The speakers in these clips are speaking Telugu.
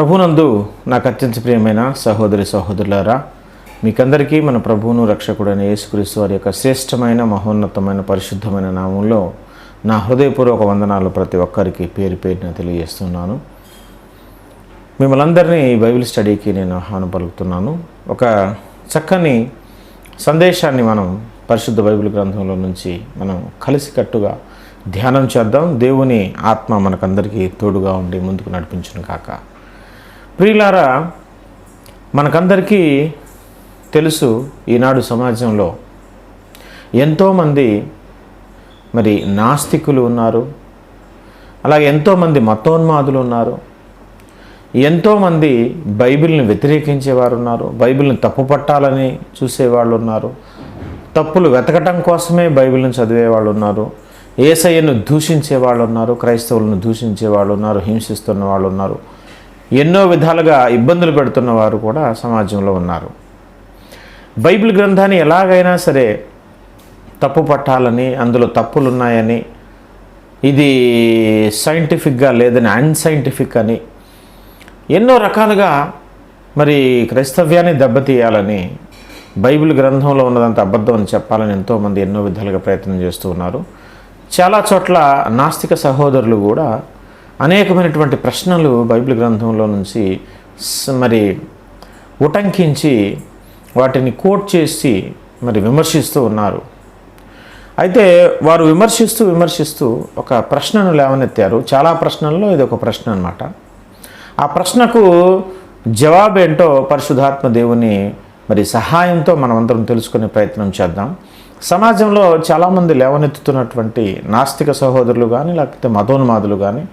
ప్రభునందు నాకు అత్యంత ప్రియమైన సహోదరి సహోదరులారా మీకందరికీ మన ప్రభువును రక్షకుడైన యేసుక్రీస్తు వారి యొక్క శ్రేష్టమైన మహోన్నతమైన పరిశుద్ధమైన నామంలో నా హృదయపూర్వక వందనాలు ప్రతి ఒక్కరికి పేరు పేరున తెలియజేస్తున్నాను. మిమ్మల్ని అందరినీ ఈ బైబిల్ స్టడీకి నేను ఆహ్వానం పలుకుతున్నాను ఒక చక్కని సందేశాన్ని మనం పరిశుద్ధ బైబిల్ గ్రంథంలో నుంచి మనం కలిసికట్టుగా ధ్యానం చేద్దాం. దేవుని ఆత్మ మనకందరికీ తోడుగా ఉండి ముందుకు నడిపించును కాక ప్రియులారా మనకందరికీ తెలుసు ఈనాడు సమాజంలో ఎంతోమంది మరి నాస్తికులు ఉన్నారు అలాగే ఎంతోమంది మతోన్మాదులు ఉన్నారు ఎంతోమంది బైబిల్ని వ్యతిరేకించేవారు ఉన్నారు బైబిల్ని తప్పు పట్టాలని చూసేవాళ్ళు ఉన్నారు తప్పులు వెతకటం కోసమే బైబిల్ని చదివే వాళ్ళు ఉన్నారు ఏసయ్యను దూషించే వాళ్ళు ఉన్నారు క్రైస్తవులను దూషించే వాళ్ళు ఉన్నారు హింసిస్తున్న వాళ్ళు ఉన్నారు. ఎన్నో విధాలుగా ఇబ్బందులు పెడుతున్న వారు కూడా సమాజంలో ఉన్నారు. బైబిల్ గ్రంథాన్ని ఎలాగైనా సరే తప్పు పట్టాలని అందులో తప్పులు ఉన్నాయని ఇది సైంటిఫిక్గా లేదని అన్సైంటిఫిక్ అని ఎన్నో రకాలుగా మరి క్రైస్తవ్యాన్ని దెబ్బతీయాలని బైబిల్ గ్రంథంలో ఉన్నదంత అబద్ధం అని చెప్పాలని ఎంతోమంది ఎన్నో విధాలుగా ప్రయత్నం చేస్తూ ఉన్నారు. చాలా చోట్ల నాస్తిక సహోదరులు కూడా అనేకమైనటువంటి ప్రశ్నలు బైబిల్ గ్రంథంలో నుంచి మరి ఉటంకించి వాటిని కోట్ చేసి మరి విమర్శిస్తూ ఉన్నారు. అయితే వారు విమర్శిస్తూ విమర్శిస్తూ ఒక ప్రశ్నను లేవనెత్తారు. చాలా ప్రశ్నల్లో ఇది ఒక ప్రశ్న అన్నమాట. ఆ ప్రశ్నకు జవాబేంటో పరిశుధాత్మ దేవుని మరి సహాయంతో మనమందరం తెలుసుకునే ప్రయత్నం చేద్దాం. సమాజంలో చాలామంది లేవనెత్తుతున్నటువంటి నాస్తిక సహోదరులు కానీ లేకపోతే మతోన్మాదులు కానీ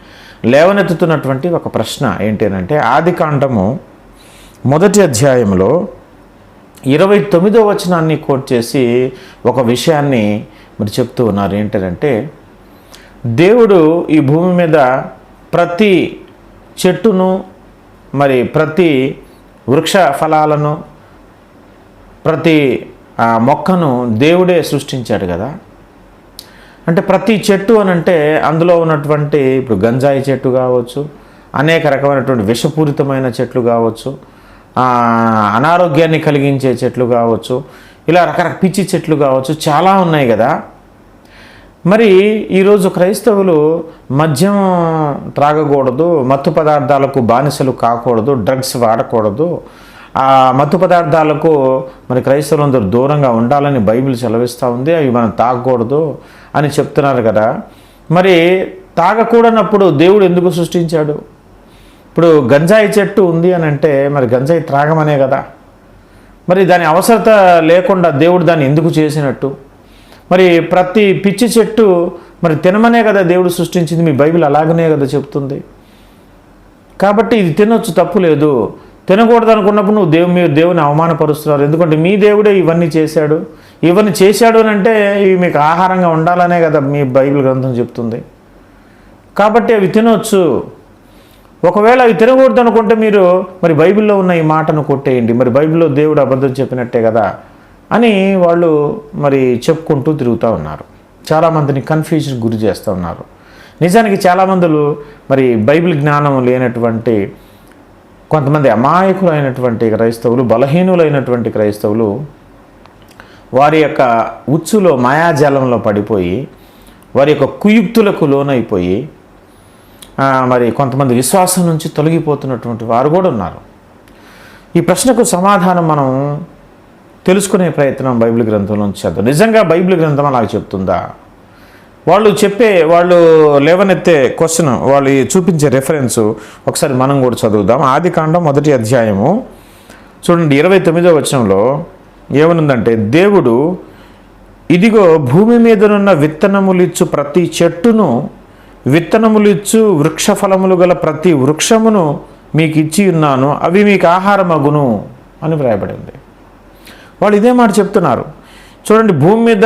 లేవనెత్తుతున్నటువంటి ఒక ప్రశ్న ఏంటంటే ఆది కాండము మొదటి అధ్యాయంలో ఇరవై తొమ్మిదో వచనాన్ని కోట్ చేసి ఒక విషయాన్ని మరి చెప్తూ ఉన్నారు. ఏంటంటే దేవుడు ఈ భూమి మీద ప్రతి చెట్టును మరి ప్రతి వృక్ష ఫలాలను ప్రతి ఆ, మొక్కను దేవుడే సృష్టించాడు కదా. అంటే ప్రతి చెట్టు అని అంటే అందులో ఉన్నటువంటి ఇప్పుడు గంజాయి చెట్టు కావచ్చు అనేక రకమైనటువంటి విషపూరితమైన చెట్లు కావచ్చు అనారోగ్యాన్ని కలిగించే చెట్లు కావచ్చు ఇలా రకరకాల పిచ్చి చెట్లు కావచ్చు చాలా ఉన్నాయి కదా. మరి ఈరోజు క్రైస్తవులు మద్యం త్రాగకూడదు మత్తు పదార్థాలకు బానిసలు కాకూడదు డ్రగ్స్ వాడకూడదు. ఆ మత్తు పదార్థాలకు మరి క్రైస్తవులందరూ దూరంగా ఉండాలని బైబిల్ సెలవిస్తూ ఉంది అవి మనం తాగకూడదు. అని చెప్తున్నారు కదా. మరి తాగకూడనప్పుడు దేవుడు ఎందుకు సృష్టించాడు? ఇప్పుడు గంజాయి చెట్టు ఉంది అని అంటే మరి గంజాయి త్రాగమనే కదా. మరి దాని అవసరత లేకుండా దేవుడు దాన్ని ఎందుకు చేసినట్టు? మరి ప్రతి పిచ్చి చెట్టు మరి తినమనే కదా దేవుడు సృష్టించింది. మీ బైబిల్ అలాగనే కదా చెప్తుంది. కాబట్టి ఇది తినొచ్చు తప్పు లేదు. తినకూడదు అనుకున్నప్పుడు నువ్వు దేవు మీరు దేవుని అవమానపరుస్తున్నారు. ఎందుకంటే మీ దేవుడే ఇవన్నీ చేశాడు. ఇవన్నీ చేశాడు అని అంటే ఇవి మీకు ఆహారంగా ఉండాలనే కదా మీ బైబిల్ గ్రంథం చెప్తుంది. కాబట్టి అవి తినవచ్చు ఒకవేళ అవి తినకూడదు అనుకుంటే మీరు మరి బైబిల్లో ఉన్న ఈ మాటను కొట్టేయండి. మరి బైబిల్లో దేవుడు అబద్ధం చెప్పినట్టే కదా అని వాళ్ళు మరి చెప్పుకుంటూ తిరుగుతూ ఉన్నారు. చాలామందిని కన్ఫ్యూజన్ గురి చేస్తూ ఉన్నారు. నిజానికి చాలామందులు మరి బైబిల్ జ్ఞానం లేనటువంటి కొంతమంది అమాయకులైనటువంటి క్రైస్తవులు బలహీనులైనటువంటి క్రైస్తవులు వారి యొక్క ఉచ్చులో మాయాజాలంలో పడిపోయి వారి యొక్క కుయుక్తులకు లోనైపోయి మరి కొంతమంది విశ్వాసం నుంచి తొలగిపోతున్నటువంటి వారు కూడా ఉన్నారు. ఈ ప్రశ్నకు సమాధానం మనం తెలుసుకునే ప్రయత్నం బైబిల్ గ్రంథంలో చేద్దాం. నిజంగా బైబిల్ గ్రంథం అలాగ చెప్తుందా? వాళ్ళు చెప్పే వాళ్ళు లేవనెత్తే క్వశ్చన్ వాళ్ళు చూపించే రెఫరెన్స్ ఒకసారి మనం కూడా చదువుదాం. ఆది కాండం మొదటి అధ్యాయము. చూడండి ఇరవై తొమ్మిదో వచనంలో ఏమనుందంటే దేవుడు ఇదిగో భూమి మీదనున్న విత్తనములిచ్చు ప్రతి చెట్టును విత్తనములిచ్చు వృక్ష ఫలములు గల ప్రతి వృక్షమును మీకు ఇచ్చి ఉన్నాను అవి మీకు ఆహారమగును అని వ్రాయబడింది. వాళ్ళు ఇదే మాట చెప్తున్నారు. చూడండి భూమి మీద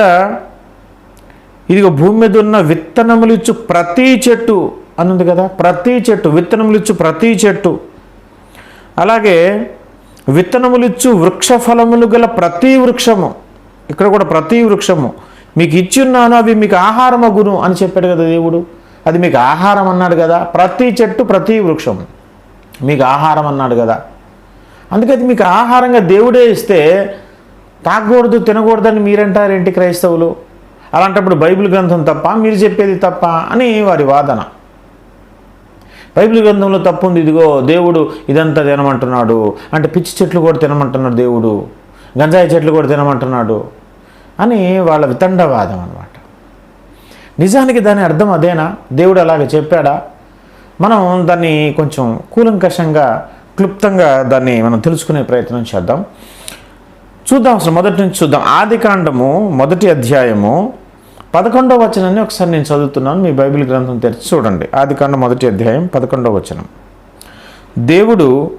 ఇదిగో భూమి మీద ఉన్న విత్తనములు ఇచ్చు ప్రతి చెట్టు అని ఉంది కదా ప్రతి చెట్టు విత్తనములు ఇచ్చు ప్రతి చెట్టు. అలాగే విత్తనములిచ్చు వృక్ష ఫలములు గల ప్రతి వృక్షము. ఇక్కడ కూడా ప్రతి వృక్షము. మీకు ఇచ్చున్నాను అవి మీకు ఆహారమగును అని చెప్పాడు కదా దేవుడు. అది మీకు ఆహారం అన్నాడు కదా. ప్రతి చెట్టు ప్రతి వృక్షము. మీకు ఆహారం అన్నాడు కదా. అందుకని మీకు ఆహారంగా దేవుడే ఇస్తే తాగకూడదు తినకూడదని మీరంటారేంటి క్రైస్తవులు? అలాంటప్పుడు బైబిల్ గ్రంథం తప్ప మీరు చెప్పేది తప్ప అని వారి వాదన. బైబిల్ గ్రంథంలో తప్పు ఉంది ఇదిగో దేవుడు ఇదంతా తినమంటున్నాడు. అంటే పిచ్చి చెట్లు కూడా తినమంటున్నాడు దేవుడు. గంజాయి చెట్లు కూడా తినమంటున్నాడు అని వాళ్ళ వితండవాదం అనమాట నిజానికి దాని అర్థం అదేనా? దేవుడు అలాగ చెప్పాడా? మనం దాన్ని కొంచెం కూలంకషంగా క్లుప్తంగా దాన్ని మనం తెలుసుకునే ప్రయత్నం చేద్దాం. చూద్దాం అసలు మొదటి నుంచి చూద్దాం. ఆది కాండము మొదటి అధ్యాయము పదకొండవ వచనాన్ని ఒకసారి నేను చదువుతున్నాను మీ బైబిల్ గ్రంథం తెరిచి చూడండి. ఆది కాండ మొదటి అధ్యాయం పదకొండవ వచనం. దేవుడు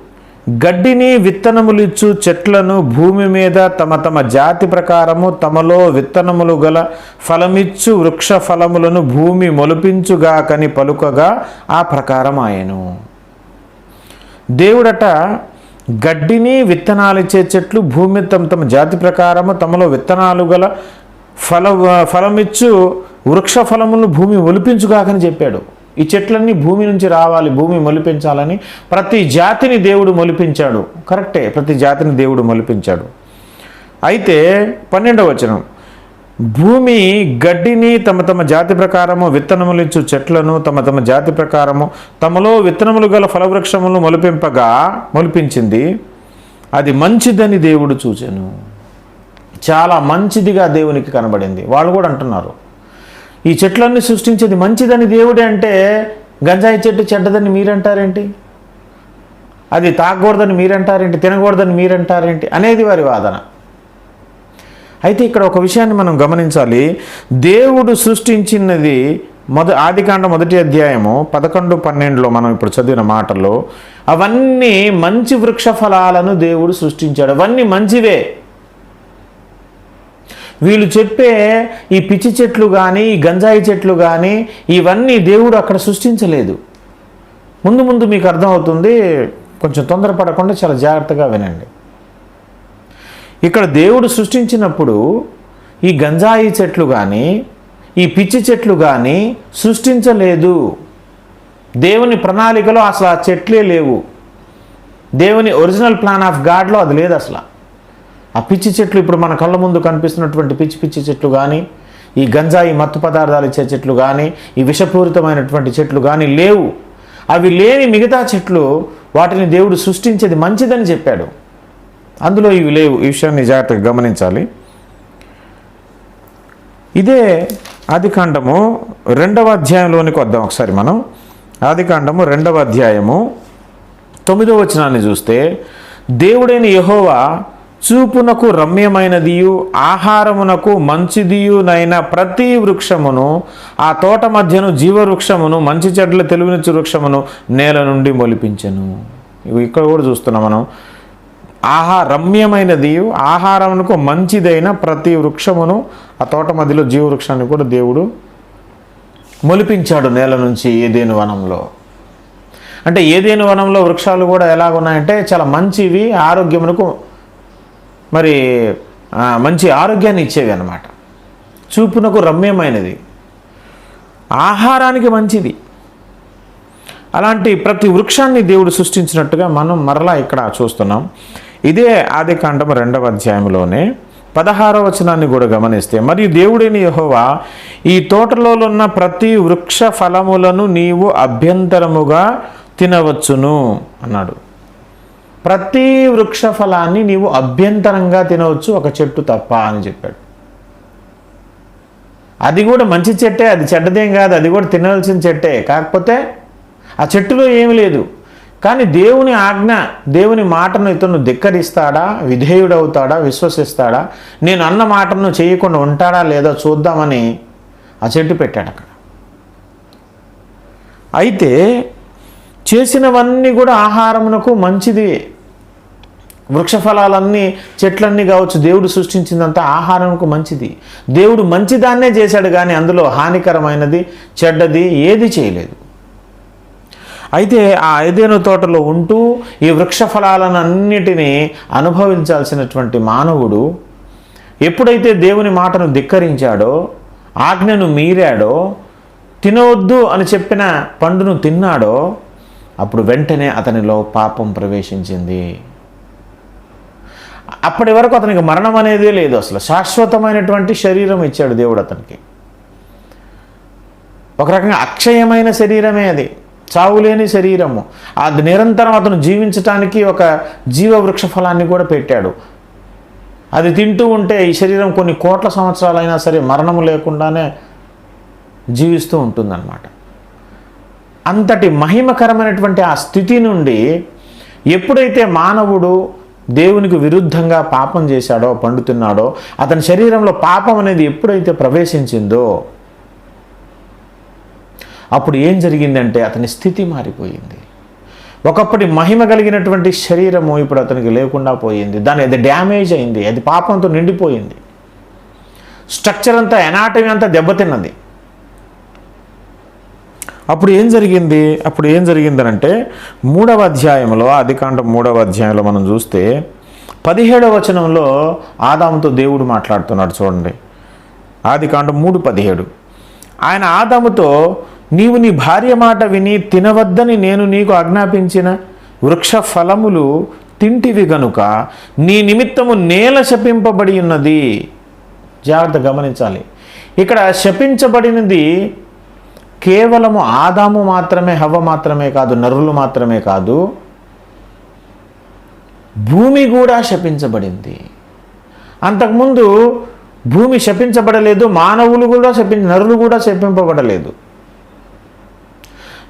గడ్డిని విత్తనములిచ్చు చెట్లను భూమి మీద తమ తమ జాతి ప్రకారము తమలో విత్తనములు గల ఫలమిచ్చు వృక్ష ఫలములను భూమి మొలిపించుగాకని పలుకగా ఆ ప్రకారం ఆయను. దేవుడట గడ్డిని విత్తనాలిచ్చే చెట్లు భూమి తమ తమ జాతి ప్రకారము తమలో విత్తనాలు గల ఫల ఫలమిచ్చు వృక్ష ఫలములను భూమి ఒలిపించుగాకని చెప్పాడు. ఈ చెట్లన్నీ భూమి నుంచి రావాలి భూమి మొలిపించాలని ప్రతి జాతిని దేవుడు మొలిపించాడు. కరెక్టే ప్రతి జాతిని దేవుడు మొలిపించాడు. అయితే పన్నెండవ వచనం భూమి గడ్డిని తమ తమ జాతి ప్రకారము విత్తనములిచ్చు చెట్లను తమ తమ జాతి ప్రకారము తమలో విత్తనములు గల ఫలవృక్షములను మొలిపింపగా మొలిపించింది అది మంచిదని దేవుడు చూచాను. చాలా మంచిదిగా దేవునికి కనబడింది. వాళ్ళు కూడా అంటున్నారు. ఈ చెట్లన్నీ సృష్టించేది మంచిదని దేవుడే అంటే గంజాయి చెట్టు చెడ్డదని మీరంటారేంటి? అది తాగకూడదని మీరంటారేంటి? తినకూడదని మీరంటారేంటి? అనేది వారి వాదన. అయితే ఇక్కడ ఒక విషయాన్ని మనం గమనించాలి. దేవుడు సృష్టించినది మొద ఆదికాండ మొదటి అధ్యాయము పదకొండు పన్నెండులో మనం ఇప్పుడు చదివిన మాటల్లో అవన్నీ మంచి వృక్ష ఫలాలను దేవుడు సృష్టించాడు. అవన్నీ మంచివే. వీళ్ళు చెప్పే ఈ పిచ్చి చెట్లు కానీ ఈ గంజాయి చెట్లు కానీ ఇవన్నీ దేవుడు అక్కడ సృష్టించలేదు. ముందు ముందు మీకు అర్థమవుతుంది కొంచెం తొందరపడకుండా చాలా జాగ్రత్తగా వినండి. ఇక్కడ దేవుడు సృష్టించినప్పుడు ఈ గంజాయి చెట్లు కానీ ఈ పిచ్చి చెట్లు కానీ సృష్టించలేదు. దేవుని ప్రణాళికలో అసలు ఆ చెట్లే లేవు. దేవుని ఒరిజినల్ ప్లాన్ ఆఫ్ గాడ్లో అది లేదు అసలు. ఆ పిచ్చి చెట్లు ఇప్పుడు మన కళ్ళ ముందు కనిపిస్తున్నటువంటి పిచ్చి పిచ్చి చెట్లు కానీ ఈ గంజాయి మత్తు పదార్థాలు ఇచ్చే చెట్లు కానీ ఈ విషపూరితమైనటువంటి చెట్లు కానీ లేవు. అవి లేని మిగతా చెట్లు వాటిని దేవుడు సృష్టించేది మంచిదని చెప్పాడు. అందులో ఇవి లేవు. ఈ విషయాన్ని జాగ్రత్తగా గమనించాలి. ఇదే ఆదికాండము రెండవ అధ్యాయంలోనికి వద్దాం ఒకసారి మనం. ఆదికాండము రెండవ అధ్యాయము తొమ్మిదో వచనాన్ని చూస్తే దేవుడైన యహోవా చూపునకు రమ్యమైనదియు ఆహారమునకు మంచిదియునైన ప్రతి వృక్షమును ఆ తోట మధ్యను జీవవృక్షమును మంచి చెడ్ల తెలివినచ్చు వృక్షమును నేల నుండి మొలిపించను. ఇవి ఇక్కడ కూడా చూస్తున్నాం మనం. ఆహా రమ్యమైనది ఆహారమునకు మంచిదైన ప్రతి వృక్షమును ఆ తోట మధ్యలో జీవవృక్షాన్ని కూడా దేవుడు మొలిపించాడు నేల నుంచి ఏదేను వనంలో. అంటే ఏదేను వనంలో వృక్షాలు కూడా ఎలాగున్నాయంటే చాలా మంచివి ఆరోగ్యమునకు మరి మంచి ఆరోగ్యాన్ని ఇచ్చేవి అన్నమాట. చూపునకు రమ్యమైనది. ఆహారానికి మంచిది. అలాంటి ప్రతి వృక్షాన్ని దేవుడు సృష్టించినట్టుగా మనం మరలా ఇక్కడ చూస్తున్నాం. ఇదే ఆది కాండం రెండవ అధ్యాయంలోనే పదహారవ వచనాన్ని కూడా గమనిస్తే మరియు దేవుడైన యహోవా ఈ తోటలో ఉన్న ప్రతి వృక్ష ఫలములను నీవు అభ్యంతరముగా తినవచ్చును అన్నాడు. ప్రతి వృక్ష ఫలాన్ని నీవు అభ్యంతరంగా తినవచ్చు ఒక చెట్టు తప్ప అని చెప్పాడు. అది కూడా మంచి చెట్టే అది చెడ్డదేం కాదు అది కూడా తినవలసిన చెట్టే. కాకపోతే ఆ చెట్టులో ఏమీ లేదు. కానీ దేవుని ఆజ్ఞ దేవుని మాటను ఇతను ధిక్కరిస్తాడా విధేయుడవుతాడా విశ్వసిస్తాడా? నేను అన్న మాటను చేయకుండా ఉంటాడా లేదా చూద్దామని ఆ చెట్టు పెట్టాడు అక్కడ. అయితే చేసినవన్నీ కూడా ఆహారమునకు మంచిది. వృక్షఫలాలన్నీ చెట్లన్నీ కావచ్చు దేవుడు సృష్టించిందంతా ఆహారంకు మంచిది. దేవుడు మంచిదాన్నే చేశాడు కానీ అందులో హానికరమైనది చెడ్డది ఏది చేయలేదు. అయితే ఆ ఐదేను తోటలో ఉంటూ ఈ వృక్ష ఫలాలను అన్నిటినీ అనుభవించాల్సినటువంటి మానవుడు ఎప్పుడైతే దేవుని మాటను ధిక్కరించాడో ఆజ్ఞను మీరాడో తినవద్దు అని చెప్పిన పండును తిన్నాడో అప్పుడు వెంటనే అతనిలో పాపం ప్రవేశించింది. అప్పటి వరకు అతనికి మరణం అనేది లేదు అసలు. శాశ్వతమైనటువంటి శరీరం ఇచ్చాడు దేవుడు అతనికి. ఒక రకంగా అక్షయమైన శరీరమే అది. చావులేని శరీరము. అది నిరంతరం అతను జీవించటానికి ఒక జీవవృక్ష ఫలాన్ని కూడా పెట్టాడు. అది తింటూ ఉంటే ఈ శరీరం కొన్ని కోట్ల సంవత్సరాలైనా సరే మరణము లేకుండానే జీవిస్తూ ఉంటుందన్నమాట. అంతటి మహిమకరమైనటువంటి ఆ స్థితి నుండి ఎప్పుడైతే మానవుడు దేవునికి విరుద్ధంగా పాపం చేశాడో పండుతున్నాడో అతని శరీరంలో పాపం అనేది ఎప్పుడైతే ప్రవేశించిందో అప్పుడు ఏం జరిగిందంటే అతని స్థితి మారిపోయింది. ఒకప్పటి మహిమ కలిగినటువంటి శరీరము ఇప్పుడు అతనికి లేకుండా పోయింది. దాని అది డ్యామేజ్ అయింది అది పాపంతో నిండిపోయింది. స్ట్రక్చర్ అంతా ఎనాటమీ అంతా దెబ్బతిన్నది. అప్పుడు ఏం జరిగింది? అప్పుడు ఏం జరిగిందనంటే మూడవ అధ్యాయంలో ఆదికాండం మూడవ అధ్యాయంలో మనం చూస్తే పదిహేడవ వచనంలో ఆదాముతో దేవుడు మాట్లాడుతున్నాడు చూడండి. ఆదికాండం మూడు పదిహేడు. ఆయన ఆదాముతో నీవు నీ భార్య మాట విని తినవద్దని నేను నీకు ఆజ్ఞాపించిన వృక్ష ఫలములు తింటివి గనుక నీ నిమిత్తము నేల శపింపబడి ఉన్నది. జాగ్రత్త గమనించాలి. ఇక్కడ శపించబడినది కేవలము ఆదాము మాత్రమే హవ్వ మాత్రమే కాదు నరులు మాత్రమే కాదు భూమి కూడా శపించబడింది. అంతకుముందు భూమి శపించబడలేదు మానవులు కూడా శపి నరులు కూడా శపింపబడలేదు.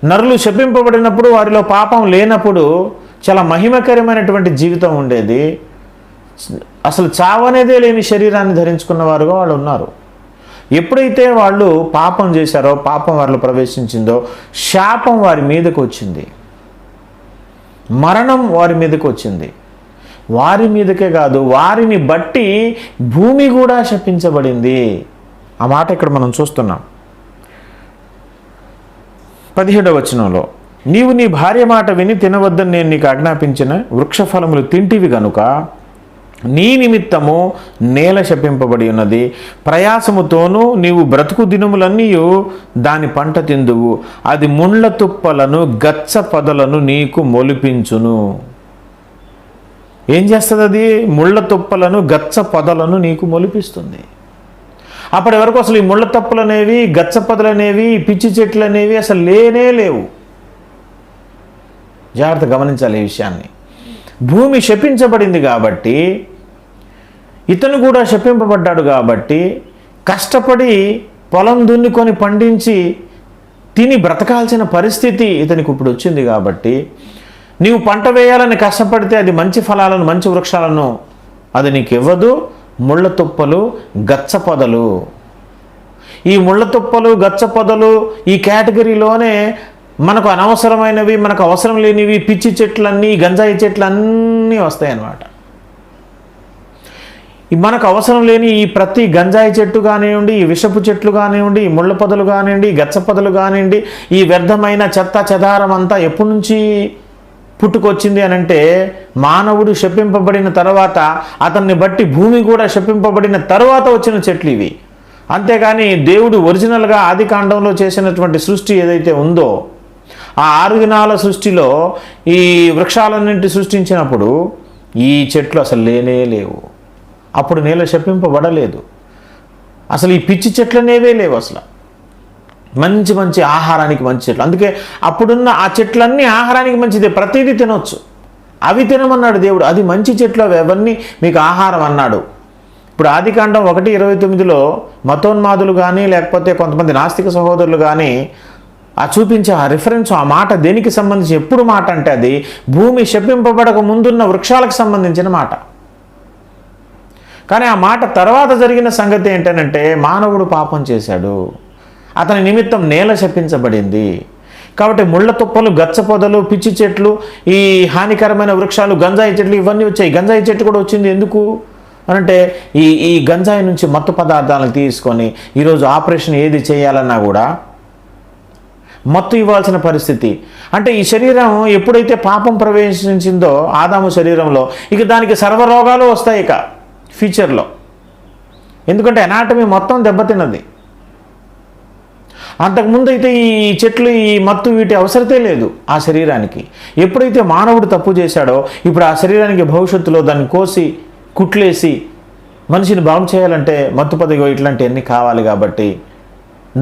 నరులు శపింపబడినప్పుడు వారిలో పాపం లేనప్పుడు చాలా మహిమకరమైనటువంటి జీవితం ఉండేది. అసలు చావనేదే లేని శరీరాన్ని ధరించుకున్న వారుగా వాళ్ళు ఉన్నారు. ఎప్పుడైతే వాళ్ళు పాపం చేశారో పాపం వారిలో ప్రవేశించిందో శాపం వారి మీదకు వచ్చింది. మరణం వారి మీదకు వచ్చింది. వారి మీదకే కాదు వారిని బట్టి భూమి కూడా శపించబడింది. ఆ మాట ఇక్కడ మనం చూస్తున్నాం. పదిహేడవ వచనంలో నీవు నీ భార్య మాట విని తినవద్దని నేను నీకు ఆజ్ఞాపించిన వృక్షఫలములు తింటివి గనుక నీ నిమిత్తము నేల శపింపబడి ఉన్నది. ప్రయాసముతోనూ నీవు బ్రతుకు దినములన్నీ దాని పంట తిందువు. అది ముండ్ల తుప్పలను గచ్చ పదలను నీకు మొలిపించును. ఏం చేస్తుంది అది ముళ్ళ తుప్పలను గచ్చ పొదలను నీకు మొలిపిస్తుంది. అప్పటి వరకు అసలు ఈ ముళ్ళ తప్పులు అనేవి గచ్చ పొదలు అనేవి పిచ్చి చెట్లు అనేవి అసలు లేనే లేవు. జాగ్రత్త గమనించాలి ఈ విషయాన్ని. భూమి శపించబడింది కాబట్టి ఇతను కూడా శపింపబడ్డాడు కాబట్టి కష్టపడి పొలం దున్నుకొని పండించి తిని బ్రతకాల్సిన పరిస్థితి ఇతనికి ఇప్పుడు వచ్చింది కాబట్టి నీవు పంట వేయాలని కష్టపడితే అది మంచి ఫలాలను మంచి వృక్షాలను అది నీకు ఇవ్వదు ముళ్ళ తుప్పలు గచ్చ పొదలు. ఈ ముళ్ళ తుప్పలు గచ్చ పొదలు ఈ కేటగిరీలోనే మనకు అనవసరమైనవి మనకు అవసరం లేనివి పిచ్చి చెట్లన్నీ గంజాయి చెట్లు అన్నీ వస్తాయి అన్నమాట మనకు అవసరం లేని ఈ ప్రతి గంజాయి చెట్టు కానివ్వండి ఈ విషపు చెట్లు కానివ్వండి ఈ ముళ్ళ పొదలు కానివ్వండి గచ్చ పొదలు కానివ్వండి ఈ వ్యర్థమైన చెత్త చెదారం అంతా ఎప్పటి నుంచి పుట్టుకొచ్చింది అని అంటే మానవుడు శపింపబడిన తర్వాత అతన్ని బట్టి భూమి కూడా శపింపబడిన తర్వాత వచ్చిన చెట్లు ఇవి. అంతేగాని దేవుడు ఒరిజినల్గా ఆది కాండంలో చేసినటువంటి సృష్టి ఏదైతే ఉందో ఆ ఆరు దినాల సృష్టిలో ఈ వృక్షాలన్నింటి సృష్టించినప్పుడు ఈ చెట్లు అసలు లేనే లేవు. అప్పుడు నేల శపింపబడలేదు. అసలు ఈ పిచ్చి చెట్లు అనేవే లేవు అసలు. మంచి మంచి ఆహారానికి మంచి చెట్లు. అందుకే అప్పుడున్న ఆ చెట్లన్నీ ఆహారానికి మంచిదే. ప్రతిదీ తినొచ్చు. అవి తినమన్నాడు దేవుడు. అది మంచి చెట్లు అవి. అవన్నీ మీకు ఆహారం అన్నాడు. ఇప్పుడు ఆదికాండం ఒకటి ఇరవై తొమ్మిదిలో మతోన్మాదులు కానీ లేకపోతే కొంతమంది నాస్తిక సహోదరులు కానీ ఆ చూపించే ఆ రిఫరెన్స్ ఆ మాట దేనికి సంబంధించి ఎప్పుడు మాట అంటే అది భూమి శపింపబడక ముందున్న వృక్షాలకు సంబంధించిన మాట. కానీ ఆ మాట తర్వాత జరిగిన సంగతి ఏంటనంటే మానవుడు పాపం చేశాడు. అతని నిమిత్తం నేల శపించబడింది. కాబట్టి ముళ్ళ తుప్పలు గచ్చ పొదలు పిచ్చి చెట్లు ఈ హానికరమైన వృక్షాలు గంజాయి చెట్లు ఇవన్నీ వచ్చాయి. గంజాయి చెట్టు కూడా వచ్చింది ఎందుకు? అనంటే ఈ ఈ గంజాయి నుంచి మత్తు పదార్థాలను తీసుకొని ఈరోజు ఆపరేషన్ ఏది చేయాలన్నా కూడా మత్తు ఇవ్వాల్సిన పరిస్థితి. అంటే ఈ శరీరం ఎప్పుడైతే పాపం ప్రవేశించిందో ఆదాము శరీరంలో ఇక దానికి సర్వరోగాలు వస్తాయి ఇక. ఫ్యూచర్లో ఎందుకంటే ఎనాటమీ మొత్తం దెబ్బతిన్నది. అంతకుముందు అయితే ఈ చెట్లు ఈ మత్తు వీటి అవసరతే లేదు ఆ శరీరానికి. ఎప్పుడైతే మానవుడు తప్పు చేశాడో ఇప్పుడు ఆ శరీరానికి భవిష్యత్తులో దాన్ని కోసి కుట్లేసి మనిషిని బాగు చేయాలంటే మత్తు పదగో ఇట్లాంటివన్నీ కావాలి కాబట్టి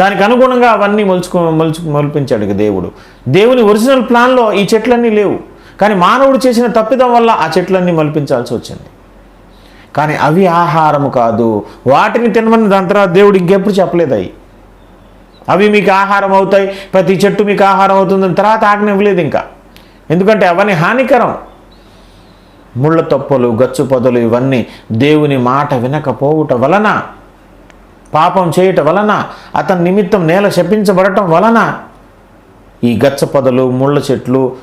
దానికి అనుగుణంగా అవన్నీ మలుచుకు మలుచు మొలిపించాడు దేవుడు. దేవుని ఒరిజినల్ ప్లాన్లో ఈ చెట్లన్నీ లేవు. కానీ మానవుడు చేసిన తప్పిదం వల్ల ఆ చెట్లన్నీ మలిపించాల్సి వచ్చింది. కానీ అవి ఆహారము కాదు. వాటిని తినమని దాని తర్వాత దేవుడు ఇంకెప్పుడు చెప్పలేదు అవి. అవి మీకు ఆహారం అవుతాయి ప్రతి చెట్టు మీకు ఆహారం అవుతుందని తర్వాత ఆజ్ఞ ఇంకా. ఎందుకంటే అవన్నీ హానికరం. ముళ్ళ తొప్పలు గచ్చు పొదలు ఇవన్నీ దేవుని మాట వినకపోవుట వలన పాపం చేయటం వలన అతని నిమిత్తం నేల శపించబడటం వలన ఈ గచ్చ పొదలు ముళ్ళ చెట్లు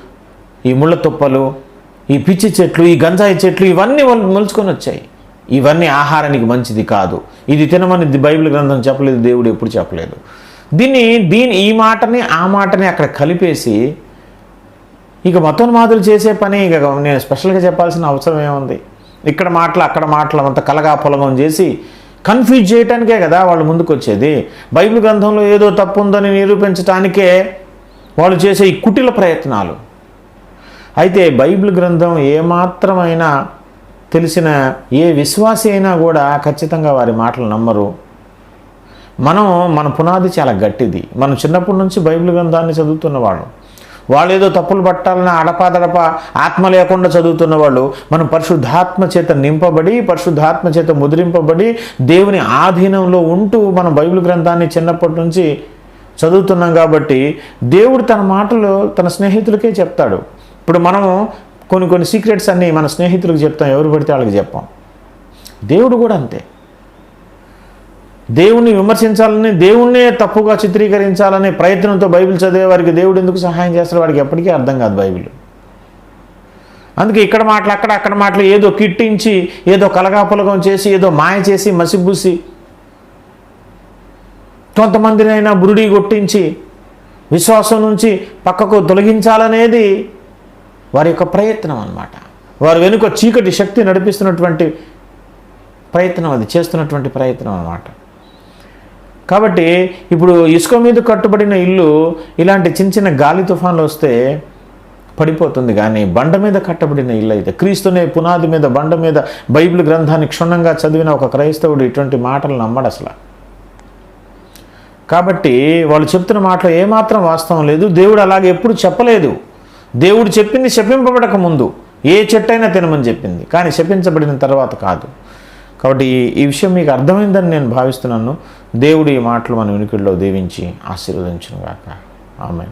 ఈ ముళ్ళ తుప్పలు ఈ పిచ్చి చెట్లు ఈ గంజాయి చెట్లు ఇవన్నీ మొలుచుకొని వచ్చాయి. ఇవన్నీ ఆహారానికి మంచిది కాదు. ఇది తినమని బైబిల్ గ్రంథం చెప్పలేదు దేవుడు ఎప్పుడు చెప్పలేదు. దీన్ని దీని ఈ మాటని ఆ మాటని అక్కడ కలిపేసి ఇక మతోన్మాదులు చేసే పని ఇక నేను స్పెషల్గా చెప్పాల్సిన అవసరం ఏముంది? ఇక్కడ మాటలు అక్కడ మాటలు అంత కలగా పొలగం చేసి కన్ఫ్యూజ్ చేయటానికే కదా వాళ్ళు ముందుకు వచ్చేది బైబిల్ గ్రంథంలో ఏదో తప్పు ఉందని నిరూపించటానికే వాళ్ళు చేసే ఈ కుటిల ప్రయత్నాలు. అయితే బైబిల్ గ్రంథం ఏమాత్రమైనా తెలిసిన ఏ విశ్వాసి అయినా కూడా ఖచ్చితంగా వారి మాటలు నమ్మరు. మనం మన పునాది చాలా గట్టిది. మనం చిన్నప్పటి నుంచి బైబిల్ గ్రంథాన్ని చదువుతున్న వాళ్ళు వాళ్ళు ఏదో తప్పులు పట్టాలని అడపాదడప ఆత్మ లేకుండా చదువుతున్న వాళ్ళు మనం పరిశుద్ధాత్మ చేత నింపబడి పరిశుద్ధాత్మ చేత ముద్రింపబడి దేవుని ఆధీనంలో ఉంటూ మనం బైబిల్ గ్రంథాన్ని చిన్నప్పటి నుంచి చదువుతున్నాం కాబట్టి దేవుడు తన మాటలు తన స్నేహితులకే చెప్తాడు. ఇప్పుడు మనము కొన్ని కొన్ని సీక్రెట్స్ అన్నీ మన స్నేహితులకు చెప్తాం ఎవరు పడితే వాళ్ళకి చెప్పాం. దేవుడు కూడా అంతే. దేవుణ్ణి విమర్శించాలని దేవుణ్ణే తప్పుగా చిత్రీకరించాలనే ప్రయత్నంతో బైబిల్ చదివే వారికి దేవుడు ఎందుకు సహాయం చేస్తాడు? వాడికి ఎప్పటికీ అర్థం కాదు బైబిల్. అందుకే ఇక్కడ మాటలు అక్కడ అక్కడ మాటలు ఏదో కిట్టించి ఏదో కలగాపులగం చేసి ఏదో మాయ చేసి మసిబూసి కొంతమందినైనా బురుడి కొట్టించి విశ్వాసం నుంచి పక్కకు తొలగించాలనేది వారి యొక్క ప్రయత్నం అన్నమాట. వారు వెనుక చీకటి శక్తి నడిపిస్తున్నటువంటి ప్రయత్నం అది చేస్తున్నటువంటి ప్రయత్నం అన్నమాట. కాబట్టి ఇప్పుడు ఇసుక మీద కట్టుబడిన ఇల్లు ఇలాంటి చిన్న చిన్న గాలి తుఫాన్లు వస్తే పడిపోతుంది కానీ బండ మీద కట్టబడిన ఇల్లు అయితే క్రీస్తునే పునాది మీద బండ మీద బైబిల్ గ్రంథాన్ని క్షుణ్ణంగా చదివిన ఒక క్రైస్తవుడు ఇటువంటి మాటలు నమ్మడు అసలు. కాబట్టి వాళ్ళు చెప్తున్న మాటలో ఏమాత్రం వాస్తవం లేదు దేవుడు అలాగే ఎప్పుడు చెప్పలేదు. దేవుడు చెప్పింది శపింపబడక ముందు ఏ చెట్టైనా తినమని చెప్పింది. కానీ శపించబడిన తర్వాత కాదు. కాబట్టి ఈ- విషయం మీకు అర్థమైందని నేను భావిస్తున్నాను. దేవుడు ఈ మాటలు మన వినికిడిలో దీవించి ఆశీర్వదించును గాక ఆమె